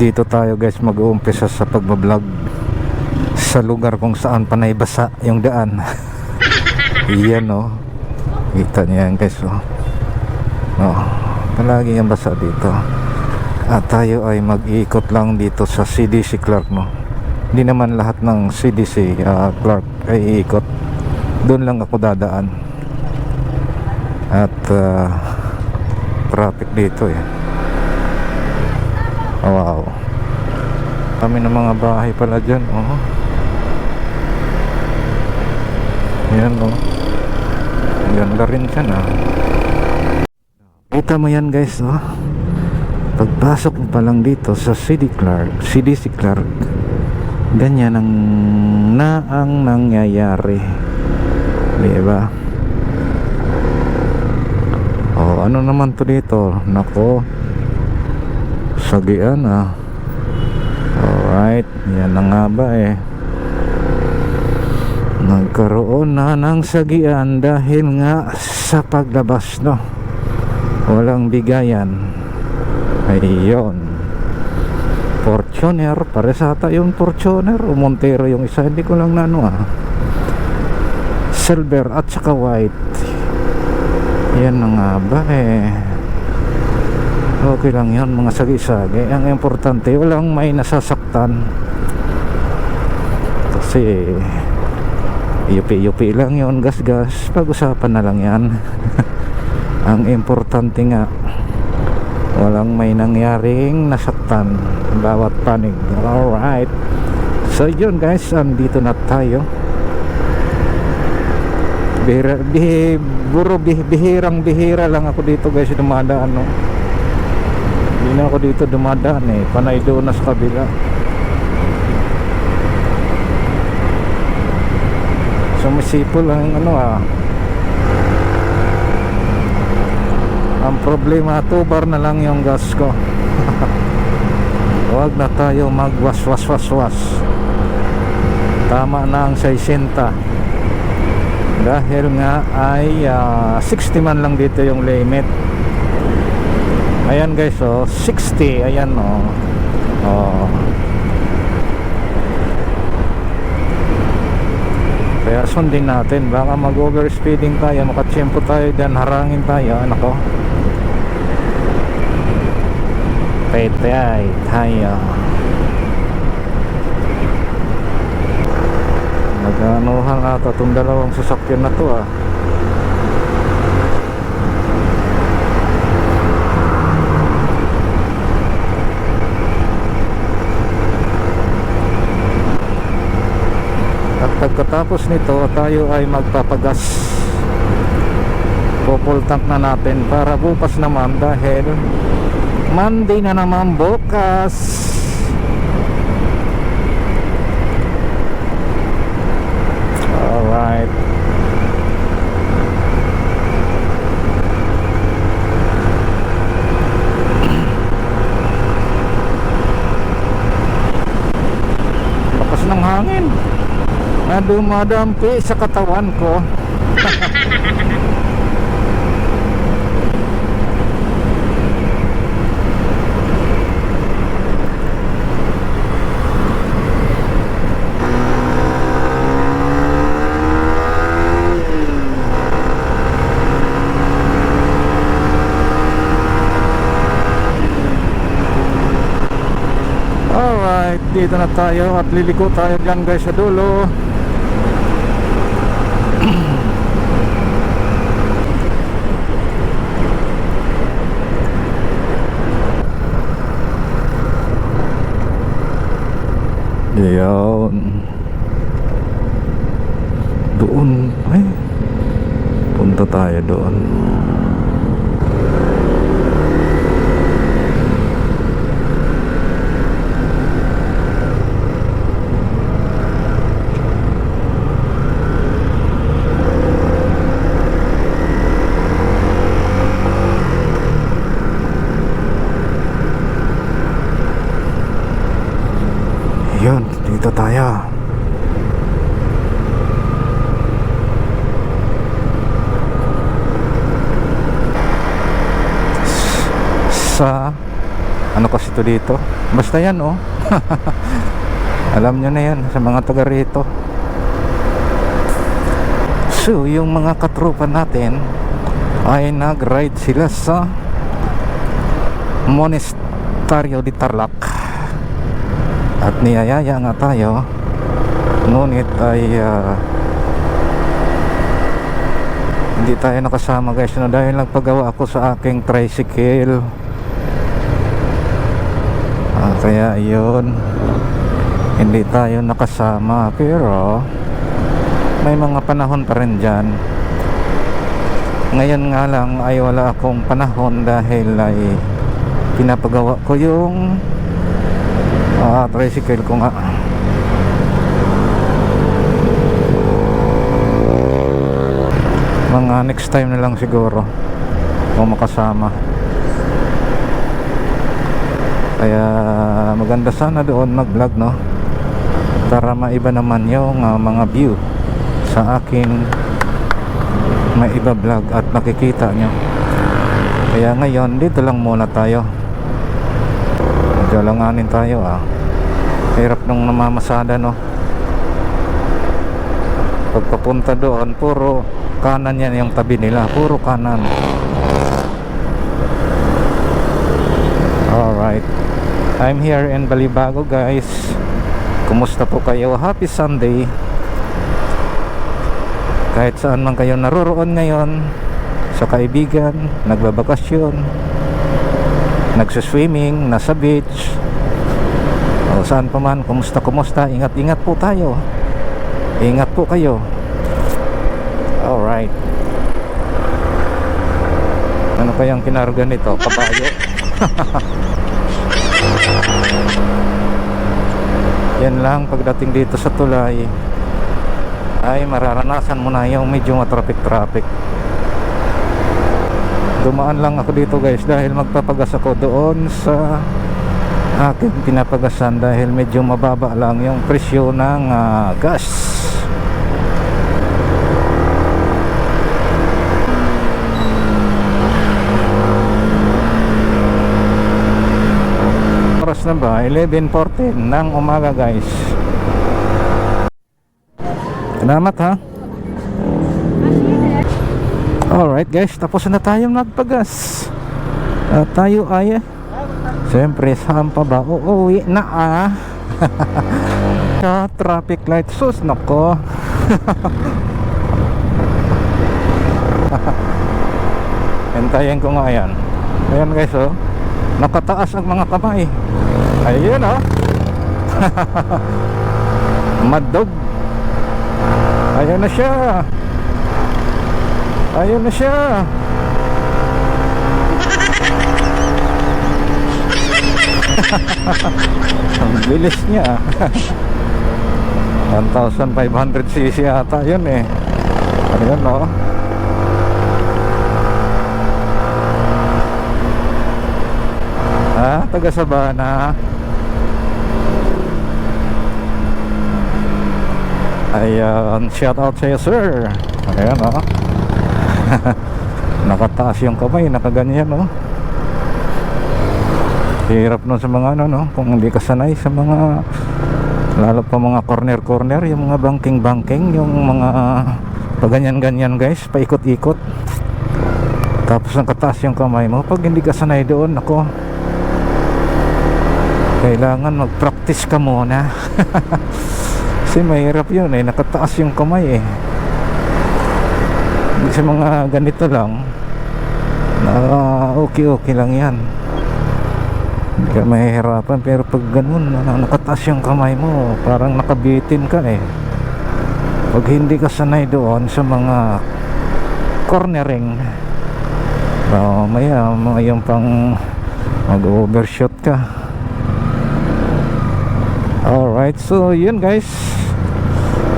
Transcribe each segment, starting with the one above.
dito tayo guys. Mag-uumpisa sa pagbablog sa lugar kung saan panay basa yung daan. Yan oh. Kita niyo yan guys oh. Oh palagi yung basa dito. At tayo ay mag-iikot lang dito sa CDC Clark no? Hindi naman lahat ng CDC ah, Clark ay iikot. Doon lang ako dadaan. At ah, traffic dito eh wow. Kami ng mga bahay pala dyan. Oh. Yan oh. Ganda rin siya na. Kita mo yan guys oh. Pagpasok mo pa lang dito sa CD Clark, CDC Clark. Ganyan ang na ang nangyayari. Di ba? Oh, ano naman to dito? Nako sagian ah. Alright yan na nga ba eh. Nagkaroon na ng sagian dahil nga sa paglabas no? Walang bigayan. Ayun. Fortuner pare sa ata yung Fortuner. O Montero yung isa hindi ko lang nano ah. Silver at saka white. Yan na nga ba eh okay lang yan mga sagi-sagi. Ang importante walang may nasasaktan. Kasi yupi-yupi lang yon gas-gas. Pag-usapan na lang yan. Ang importante nga walang may nangyaring nasaktan. Bawat panig. Alright. So yun guys. Andito na tayo. Bihira, bihi, buro bih, bihirang bihira lang ako dito guys. Dumadaan no hindi na ako dito dumadaan eh. Panay doon na sa kabila. Sumisipo lang ano ah. Ang problema tubar na lang yung gas ko. Huwag na tayo mag was was was tama na ang 60 dahil nga ay ah, 60 man lang dito yung limit ayan guys oh 60 ayan oh. Oh. Kaya sundin natin. Baka mag overspeeding tayo makatsyempo tayo dyan harangin tayo. Ano ko pete ay tayo. Nag-anuhan ata itong dalawang sasakyan na to ah pagkatapos nito, tayo ay magpapagas. Popol tank na natin para bukas naman dahil Monday na naman bukas. Alright. Lakas ng hangin na dumadampi sa katawan ko. Dito na tayo at liliko tayo dyan guys sa dulo Yan. Doon. Ay. Punta tayo doon. Yun, dito tayo. Sa ano kasi to dito? Basta yan oh. Alam nyo na yan sa mga taga rito. So yung mga katropa natin ay nag-ride sila sa Monasterio de Tarlac. At niyayaya nga tayo. Ngunit ay ah, hindi tayo nakasama guys no, dahil nagpagawa ako sa aking tricycle kaya yun hindi tayo nakasama. Pero may mga panahon pa rin dyan. Ngayon nga lang ay wala akong panahon dahil ay pinapagawa ko yung ah, tricycle ko nga. Mga next time na lang siguro kung makasama kaya maganda sana doon mag vlog no? Para maiba naman yung ah, mga view sa aking may iba vlog at nakikita nyo. Kaya ngayon dito lang muna tayo. Jalanganin tayo ah. Hirap nung namamasada no? Pagpapunta doon puro kanan yan yung tabi nila. Puro kanan alright I'm here in Balibago guys. Kumusta po kayo? Happy Sunday. Kahit saan man kayo naroroon ngayon sa kaibigan nagbabakasyon nagsiswimming nasa beach o saan pa man kumusta kumusta? Ingat ingat po tayo. Ingat po kayo. Alright. Ano kayang kinarga nito? Kabayo yan lang pagdating dito sa tulay ay mararanasan mo na yung medyo matraffic traffic dumaan lang ako dito guys dahil magpapagas ako doon sa aking pinapagasan dahil medyo mababa lang yung presyo ng ah, gas na ba 11.14 ng umaga guys salamat ha Alright guys, tapos na tayong nagpagas. At tayo ay Siyempre, saan pa ba? Uuwi na ah. Sa traffic light. Sus, nako. Hintayin ko nga yan. Ayan guys oh. Nakataas ang mga kamay. Ayun oh. Madog. Ayun na siya. Ayun na siya. Ang bilis niya. 1,500cc ata yun eh. Ayun no. Ha? Taga Sabana. Ayan, shout out sa'yo sir. Ayan oh. nakataas yung kamay nakaganyan no hirap nun sa mga ano no kung hindi ka sanay sa mga lalo pa mga corner corner yung mga banking banking yung mga paganyan ganyan guys paikot ikot tapos nakataas yung kamay mo pag hindi ka sanay doon ako kailangan mag practice ka muna. Kasi mahirap yun eh nakataas yung kamay eh. Sa mga ganito lang na okay okay lang yan. Hindi ka mahihirapan pero pag ganun na nakataas yung kamay mo parang nakabitin ka eh. Pag hindi ka sanay doon sa mga cornering uh, maya yung pang mag overshoot ka alright so yun guys.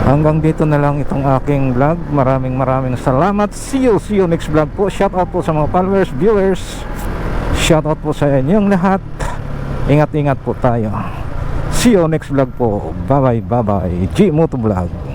Hanggang dito na lang itong aking vlog. Maraming maraming salamat. See you see you next vlog po. Shout out po sa mga followers viewers. Shout out po sa inyong lahat. Ingat ingat po tayo. See you next vlog po. Bye bye bye bye G Moto Vlog